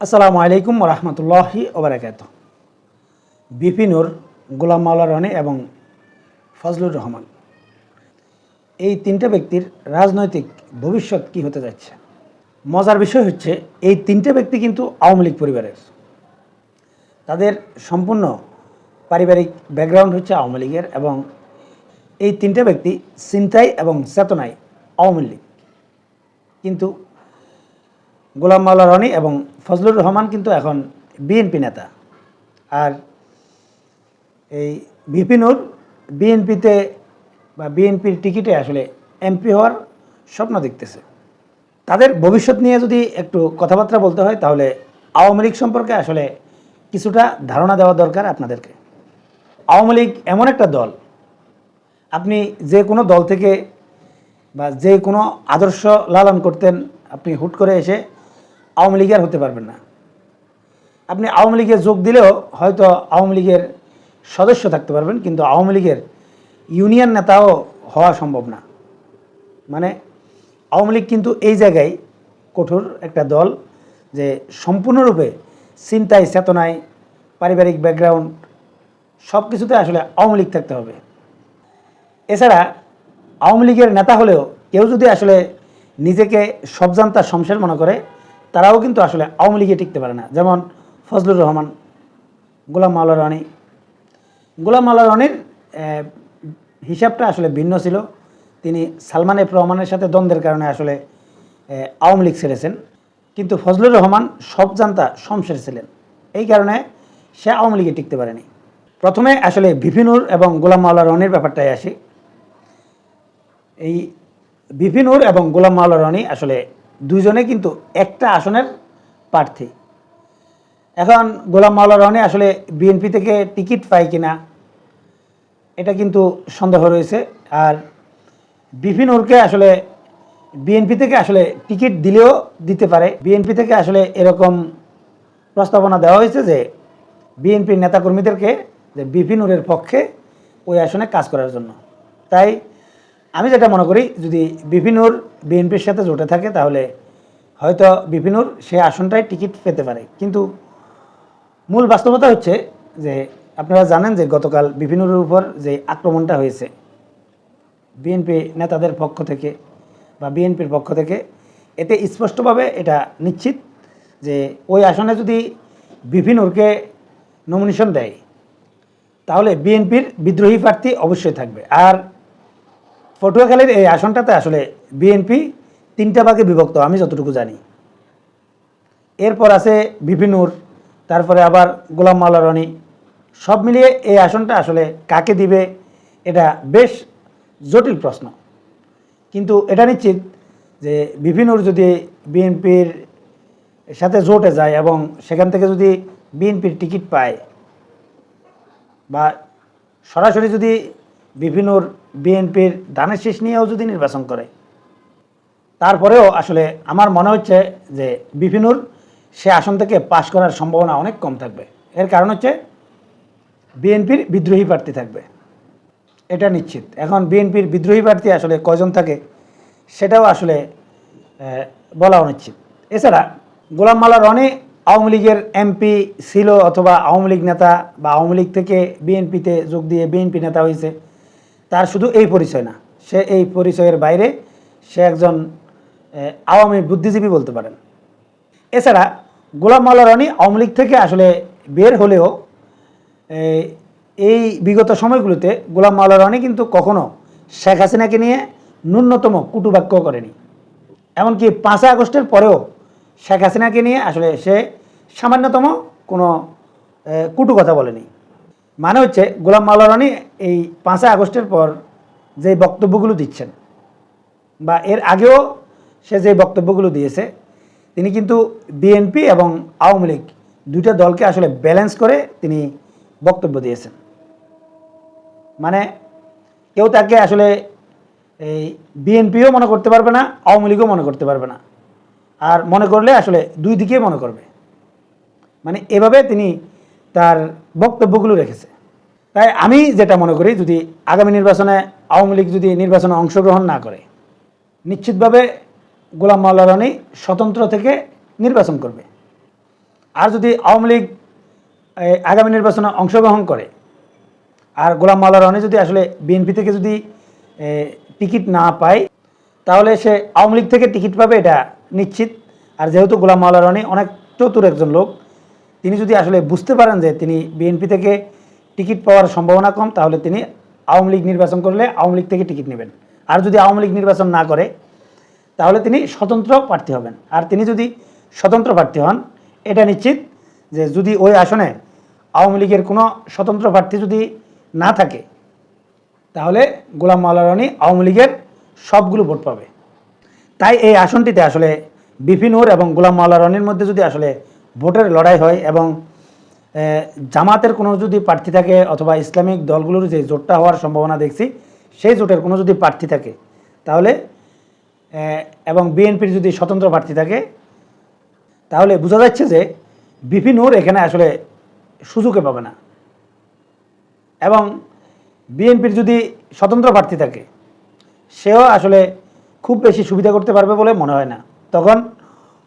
আসসালামু আলাইকুম রহমতুল্লাহি ওবরাকাত বিপিনুর গোলাম মাওলা রনি এবং ফজলুর রহমান। এই তিনটা ব্যক্তির রাজনৈতিক ভবিষ্যৎ কি হতে যাচ্ছে? মজার বিষয় হচ্ছে, এই তিনটে ব্যক্তি কিন্তু আওয়ামী লীগ পরিবারের। তাদের সম্পূর্ণ পারিবারিক ব্যাকগ্রাউন্ড হচ্ছে আওয়ামী লীগের এবং এই তিনটে ব্যক্তি চিন্তায় এবং চেতনায় আওয়ামী লীগ। কিন্তু গোলাম মাওলা রনি এবং ফজলুর রহমান কিন্তু এখন বিএনপি নেতা। আর এই বিপিনুর বিএনপিতে বা বিএনপির টিকিটে আসলে এমপি হওয়ার স্বপ্ন দেখতেছে। তাদের ভবিষ্যৎ নিয়ে যদি একটু কথাবার্তা বলতে হয়, তাহলে আওয়ামী লীগ সম্পর্কে আসলে কিছুটা ধারণা দেওয়া দরকার আপনাদেরকে। আওয়ামী লীগ এমন একটা দল, আপনি যে কোনো দল থেকে বা যে কোনো আদর্শ লালন করতেন, আপনি হুট করে এসে আওয়ামী লীগের হতে পারবেন না। আপনি আওয়ামী লীগে যোগ দিলেও হয়তো আওয়ামী লীগের সদস্য থাকতে পারবেন, কিন্তু আওয়ামী লীগের ইউনিয়ন নেতাও হওয়া সম্ভব না। মানে আওয়ামী লীগ কিন্তু এই জায়গায় কঠোর একটা দল যে সম্পূর্ণরূপে চিন্তায়, চেতনায়, পারিবারিক ব্যাকগ্রাউন্ড সব কিছুতে আসলে আওয়ামী লীগ থাকতে হবে। এছাড়া আওয়ামী লীগের নেতা হলেও কেউ যদি আসলে নিজেকে সবজান্তা শমশের মনে করে তারাও কিন্তু আসলে আওয়ামী লীগে টিকতে পারে না। যেমন ফজলুর রহমান, গোলাম মাওলা রানী। গোলাম মাওলা রানীর হিসাবটা আসলে ভিন্ন ছিল। তিনি সালমান এফ রহমানের সাথে দ্বন্দ্বের কারণে আসলে আওয়ামী লীগ ছেড়েছেন। কিন্তু ফজলুর রহমান সব জানতা শমশের ছিলেন। এই কারণে সে আওয়ামী লীগে টিকতে পারেনি। প্রথমে আসলে ভিপিনুর এবং গোলাম মাওলা রনির ব্যাপারটাই আসি। এই বিপিনুর এবং গোলাম মাওলা রনি আসলে দুইজনে কিন্তু একটা আসনের প্রার্থী। এখন গোলাম মাওলা রনি আসলে বিএনপি থেকে টিকিট পায় কিনা, এটা কিন্তু সন্দেহ রয়েছে। আর বিপিনুরকে আসলে বিএনপি থেকে আসলে টিকিট দিলেও দিতে পারে। বিএনপি থেকে আসলে এরকম প্রস্তাবনা দেওয়া হয়েছে যে বিএনপির নেতাকর্মীদেরকে যে বিপিনুরের পক্ষে ওই আসনে কাজ করার জন্য। তাই আমি যেটা মনে করি, যদি বিপিনুর বিএনপির সাথে জোটে থাকে, তাহলে হয়তো বিপিনুর সে আসনটায় টিকিট পেতে পারে। কিন্তু মূল বাস্তবতা হচ্ছে যে, আপনারা জানেন যে গতকাল বিপিনুরের উপর যে আক্রমণটা হয়েছে, বিএনপি নেতাদের পক্ষ থেকে বা বিএনপির পক্ষ থেকে, এতে স্পষ্টভাবে এটা নিশ্চিত যে ওই আসনে যদি বিপিনুরকে নমিনেশন দেয়, তাহলে বিএনপির বিদ্রোহী প্রার্থী অবশ্যই থাকবে। আর পটুয়াখালীর এই আসনটাতে আসলে বিএনপি তিনটা ভাগে বিভক্ত, আমি যতটুকু জানি। এরপর আছে বিপিনুর তারপরে আবার গোলাম মাওলা সব মিলিয়ে এই আসনটা আসলে কাকে দিবে, এটা বেশ জটিল প্রশ্ন। কিন্তু এটা নিশ্চিত যে বিপিনুর যদি বিএনপির সাথে জোটে যায় এবং সেখান থেকে যদি বিএনপির টিকিট পায়, বা সরাসরি যদি বিভিন্নর বিএনপির ধানের শেষ নিয়েও যদি নির্বাচন করে। তারপরেও আসলে আমার মনে হচ্ছে যে বিপিনুর সে আসন থেকে পাশ করার সম্ভাবনা অনেক কম থাকবে। এর কারণ হচ্ছে বিএনপির বিদ্রোহী প্রার্থী থাকবে। এটা নিশ্চিত। এখন বিএনপির বিদ্রোহী প্রার্থী আসলে কয়জন থাকে, সেটাও আসলে বলা অনিশ্চিত এছাড়া গোলাম মালা রনি আওয়ামী লীগের এমপি ছিল অথবা আওয়ামী লীগ নেতা বা আওয়ামী লীগ থেকে বিএনপিতে যোগ দিয়ে বিএনপি নেতা হয়েছে। তার শুধু এই পরিচয় না, সে এই পরিচয়ের বাইরে সে একজন আওয়ামী বুদ্ধিজীবী বলতে পারেন। এছাড়া গোলাম মাওলা রনি আওয়ামী লীগ থেকে আসলে বের হলেও এই- বিগত সময়গুলোতে গোলাম মাওলা রনি কিন্তু কখনো শেখ হাসিনাকে নিয়ে ন্যূনতম কুটুবাক্য করেনি। এমনকি পাঁচই আগস্টের পরেও শেখ হাসিনাকে নিয়ে আসলে সে সামান্যতম কোনো কুটু কথা বলেনি। মানে হচ্ছে গোলাম মাওলা রনি এই পাঁচই আগস্টের পর যে বক্তব্যগুলো দিচ্ছেন বা এর আগেও সে যে বক্তব্যগুলো দিয়েছে, তিনি কিন্তু বিএনপি এবং আওয়ামী লীগ দুইটা দলকে আসলে ব্যালেন্স করে তিনি বক্তব্য দিয়েছেন। মানে কেউ তাকে আসলে এই বিএনপিও মনে করতে পারবে না, আওয়ামী লীগও মনে করতে পারবে না। আর মনে করলে আসলে দুই দিকেই মনে করবে। মানে এভাবে তিনি তার বক্তব্যগুলো রেখেছে। তাই আমি যেটা মনে করি, যদি আগামী নির্বাচনে আওয়ামী লীগ যদি নির্বাচনে অংশগ্রহণ না করে, নিশ্চিতভাবে গোলাম মাওলা রানী স্বতন্ত্র থেকে নির্বাচন করবে। আর যদি আওয়ামী লীগ আগামী নির্বাচনে অংশগ্রহণ করে, আর গোলাম মাওলা রনি যদি আসলে বিএনপি থেকে যদি টিকিট না পায়, তাহলে সে আওয়ামী লীগ থেকে টিকিট পাবে, এটা নিশ্চিত। আর যেহেতু গোলাম মাওলা রনি অনেক চতুর একজন লোক তিনি যদি আসলে বুঝতে পারেন যে তিনি বিএনপি থেকে টিকিট পাওয়ার সম্ভাবনা কম, তাহলে তিনি আওয়ামী লীগ নির্বাচন করলে আওয়ামী লীগ থেকে টিকিট নেবেন। আর যদি আওয়ামী লীগ নির্বাচন না করে, তাহলে তিনি স্বতন্ত্র প্রার্থী হবেন। আর তিনি যদি স্বতন্ত্র প্রার্থী হন, এটা নিশ্চিত যে যদি ওই আসনে আওয়ামী লীগের কোনো স্বতন্ত্র প্রার্থী যদি না থাকে, তাহলে গোলাম মাওলা রনি আওয়ামী লীগের সবগুলো ভোট পাবে। তাই এই আসনটিতে আসলে বিপিনুর এবং গোলাম মাওলা রনির মধ্যে যদি আসলে ভোটের লড়াই হয় এবং জামাতের কোনো যদি প্রার্থী থাকে অথবা ইসলামিক দলগুলোর যে জোটটা হওয়ার সম্ভাবনা দেখছি, সেই জোটের কোনো যদি প্রার্থী থাকে, তাহলে এবং বিএনপির যদি স্বতন্ত্র প্রার্থী থাকে, তাহলে বোঝা যাচ্ছে যে বিপিনুর এখানে আসলে সুযোগে পাবে না। এবং বিএনপির যদি স্বতন্ত্র প্রার্থী থাকে, সেও আসলে খুব বেশি সুবিধা করতে পারবে বলে মনে হয় না। তখন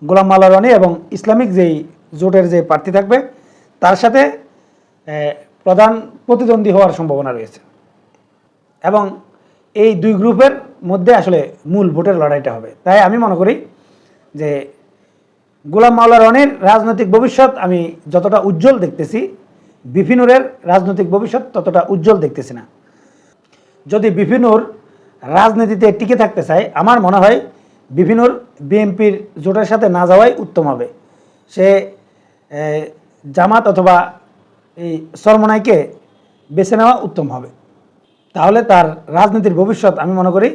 গোলাম মাল্লা রনি এবং ইসলামিক যেই জোটের যে প্রার্থী থাকবে, তার সাথে প্রধান প্রতিদ্বন্দ্বী হওয়ার সম্ভাবনা রয়েছে। এবং এই দুই গ্রুপের মধ্যে আসলে মূল ভোটের লড়াইটা হবে। তাই আমি মনে করি যে, গোলাম মাওলা রনির রাজনৈতিক ভবিষ্যৎ আমি যতটা উজ্জ্বল দেখতেছি, বিপিনুরের রাজনৈতিক ভবিষ্যৎ ততটা উজ্জ্বল দেখতেছি না। যদি বিপিনুর রাজনীতিতে টিকে থাকতে চায় আমার মনে হয় বিপিনুর বিএনপির জোটের সাথে না যাওয়াই উত্তম হবে। সে জামাত অথবা এই সরমনাইকে বেছে নেওয়া উত্তম হবে। তাহলে তার রাজনীতির ভবিষ্যৎ আমি মনে করি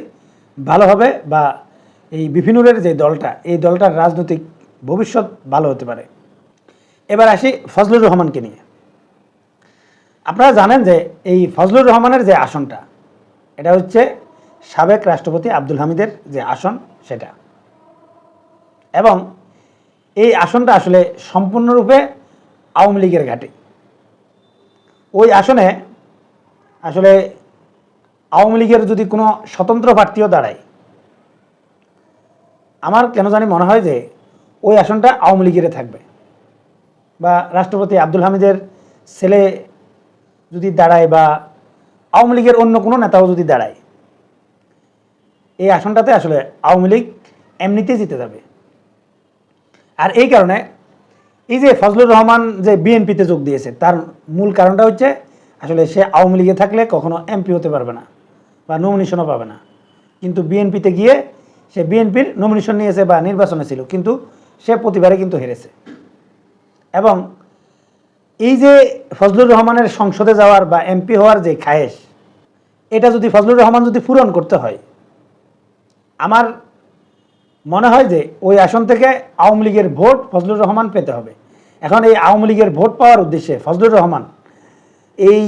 ভালো হবে বা এই বিপিনুরের যে দলটা, এই দলটার রাজনৈতিক ভবিষ্যৎ ভালো হতে পারে। এবার আসি ফজলুর রহমানকে নিয়ে। আপনারা জানেন যে এই ফজলুর রহমানের যে আসনটা, এটা হচ্ছে সাবেক রাষ্ট্রপতি আব্দুল হামিদের যে আসন, সেটা। এবং এই আসনটা আসলে সম্পূর্ণরূপে আওয়ামী লীগের ঘাঁটি। ওই আসনে আসলে আওয়ামী লীগের যদি কোনো স্বতন্ত্র প্রার্থীও দাঁড়ায়, আমার কেন জানি মনে হয় যে ওই আসনটা আওয়ামী লীগের থাকবে। বা রাষ্ট্রপতি আব্দুল হামিদের ছেলে যদি দাঁড়ায় বা আওয়ামী লীগের অন্য কোনো নেতাও যদি দাঁড়ায়, এই আসনটাতে আসলে আওয়ামী লীগ এমনিতেই জিতে যাবে। আর এই কারণে এই যে ফজলুর রহমান যে বিএনপিতে যোগ দিয়েছে, তার মূল কারণটা হচ্ছে আসলে সে আওয়ামী লীগে থাকলে কখনো এমপি হতে পারবে না বা নমিনেশনও পাবে না। কিন্তু বিএনপিতে গিয়ে সে বিএনপির নমিনেশন নিয়েছে বা নির্বাচনে ছিল, কিন্তু সে প্রতিবারে কিন্তু হেরেছে। এবং এই যে ফজলুর রহমানের সংসদে যাওয়ার বা এমপি হওয়ার যে খায়েশ, এটা যদি ফজলুর রহমান যদি পূরণ করতে হয়, আমার মনে হয় যে ওই আসন থেকে আওয়ামী লীগের ভোট ফজলুর রহমান পেতে হবে। এখন এই আওয়ামী লীগের ভোট পাওয়ার উদ্দেশ্যে ফজলুর রহমান এই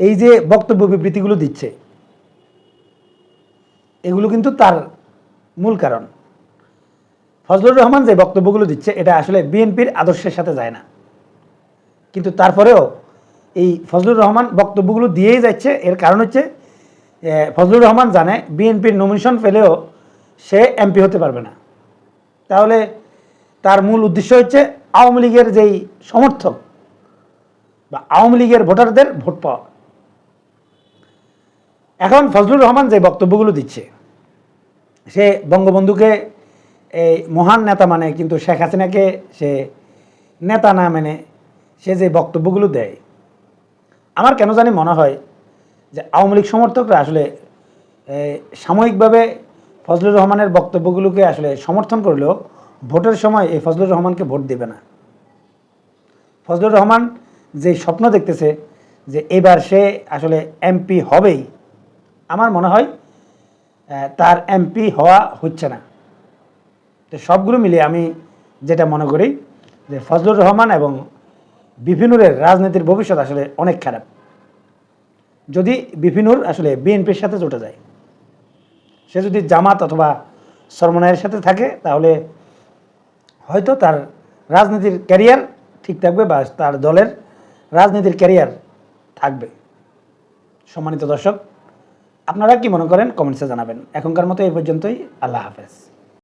এই যে বক্তব্য বিবৃতিগুলো দিচ্ছে, এগুলো কিন্তু তার মূল কারণ। ফজলুর রহমান যে বক্তব্যগুলো দিচ্ছে, এটা আসলে বিএনপির আদর্শের সাথে যায় না। কিন্তু তারপরেও এই ফজলুর রহমান বক্তব্যগুলো দিয়েই যাচ্ছে। এর কারণ হচ্ছে ফজলুর রহমান জানে বিএনপির নমিনেশন পেলেও সে এমপি হতে পারবে না। তাহলে তার মূল উদ্দেশ্য হচ্ছে আওয়ামী লীগের যেই সমর্থক বা আওয়ামী লীগের ভোটারদের ভোট পাওয়া। এখন ফজলুর রহমান যে বক্তব্যগুলো দিচ্ছে, সে বঙ্গবন্ধুকে এই মহান নেতা মানে কিন্তু শেখ হাসিনাকে সে নেতা না মেনে সে যে বক্তব্যগুলো দেয়, আমার কেন জানি মনে হয় যে আওয়ামী লীগ সমর্থকরা আসলে সাময়িকভাবে ফজলুর রহমানের বক্তব্যগুলোকে আসলে সমর্থন করলেও ভোটের সময় এই ফজলুর রহমানকে ভোট দেবে না। ফজলুর রহমান যে স্বপ্ন দেখতেছে যে এবার সে আসলে এমপি হবেই, আমার মনে হয় তার এমপি হওয়া হচ্ছে না। তো সবগুলো মিলিয়ে আমি যেটা মনে করি যে ফজলুর রহমান এবং বিপিনুরের রাজনীতির ভবিষ্যৎ আসলে অনেক খারাপ। যদি বিপিনুর আসলে বিএনপির সাথে জোটে যায় সে যদি জামাত অথবা সরমনায়ের সাথে থাকে, তাহলে হয়তো তার রাজনীতির ক্যারিয়ার ঠিক থাকবে বা তার দলের রাজনীতির ক্যারিয়ার থাকবে। সম্মানিত দর্শক, আপনারা কি মনে করেন? কমেন্টসে জানাবেন। এখনকার মতো এই পর্যন্তই। আল্লাহ হাফেজ।